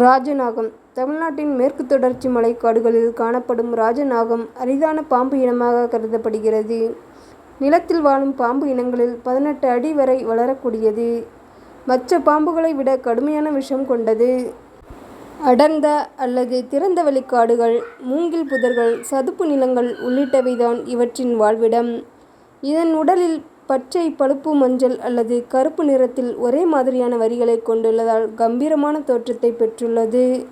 ராஜநாகம் தமிழ்நாட்டின் மேற்கு தொடர்ச்சி மலைக்காடுகளில் காணப்படும் ராஜநாகம் அரிதான பாம்பு இனமாக கருதப்படுகிறது. நிலத்தில் வாழும் பாம்பு இனங்களில் பதினெட்டு அடி வரை வளரக்கூடியது. மற்ற பாம்புகளை விட கடுமையான விஷம் கொண்டது. அடர்ந்த அல்லது திறந்த காடுகள், மூங்கில் புதர்கள், சதுப்பு நிலங்கள் உள்ளிட்டவை தான் இவற்றின் வாழ்விடம். இதன் உடலில் பச்சை, பழுப்பு மஞ்சள் அல்லது கருப்பு நிறத்தில் ஒரே மாதிரியான வரிகளை கொண்டுள்ளதால் கம்பீரமான தோற்றத்தை பெற்றுள்ளது.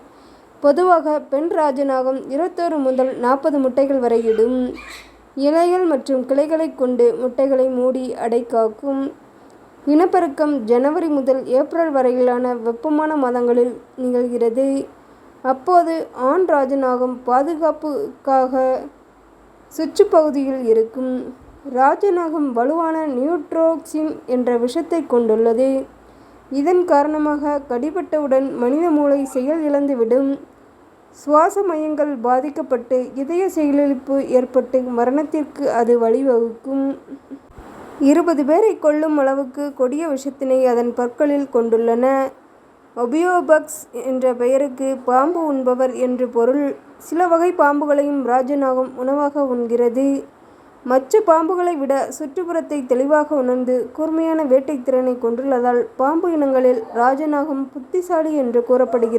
பொதுவாக பெண் ராஜநாகம் இருபத்தோரு முதல் நாற்பது முட்டைகள் வரை இடும். இலைகள் மற்றும் கிளைகளைக் கொண்டு முட்டைகளை மூடி அடைகாக்கும். இனப்பெருக்கம் ஜனவரி முதல் ஏப்ரல் வரையிலான வெப்பமான மாதங்களில் நிகழ்கிறது. அப்போது ஆண் ராஜநாகம் பாதுகாப்புக்காக சுற்றுப்பகுதியில் இருக்கும். ராஜநாகம் வலுவான நியூட்ரோக்சின் என்ற விஷத்தைக் கொண்டுள்ளது. இதன் காரணமாக கடிபட்டவுடன் மனித மூளை செயல் இழந்துவிடும் சுவாச மையங்கள் பாதிக்கப்பட்டு இதய செயலிழப்பு ஏற்பட்டு மரணத்திற்கு அது வழிவகுக்கும். இருபது பேரை கொல்லும் அளவுக்கு கொடிய விஷத்தினை அதன் பற்களில் கொண்டுள்ளன. ஒபியோபக்ஸ் என்ற பெயருக்கு பாம்பு உண்பவர் என்று பொருள். சில வகை பாம்புகளையும் ராஜநாகம் உணவாக உண்கிறது. மற்ற பாம்புகளை விட சுற்றுப்புறத்தை தெளிவாக உணர்ந்து கூர்மையான வேட்டை திறனை கொண்டுள்ளதால் பாம்பு இனங்களில் ராஜநாகம் புத்திசாலி என்று கூறப்படுகிறது.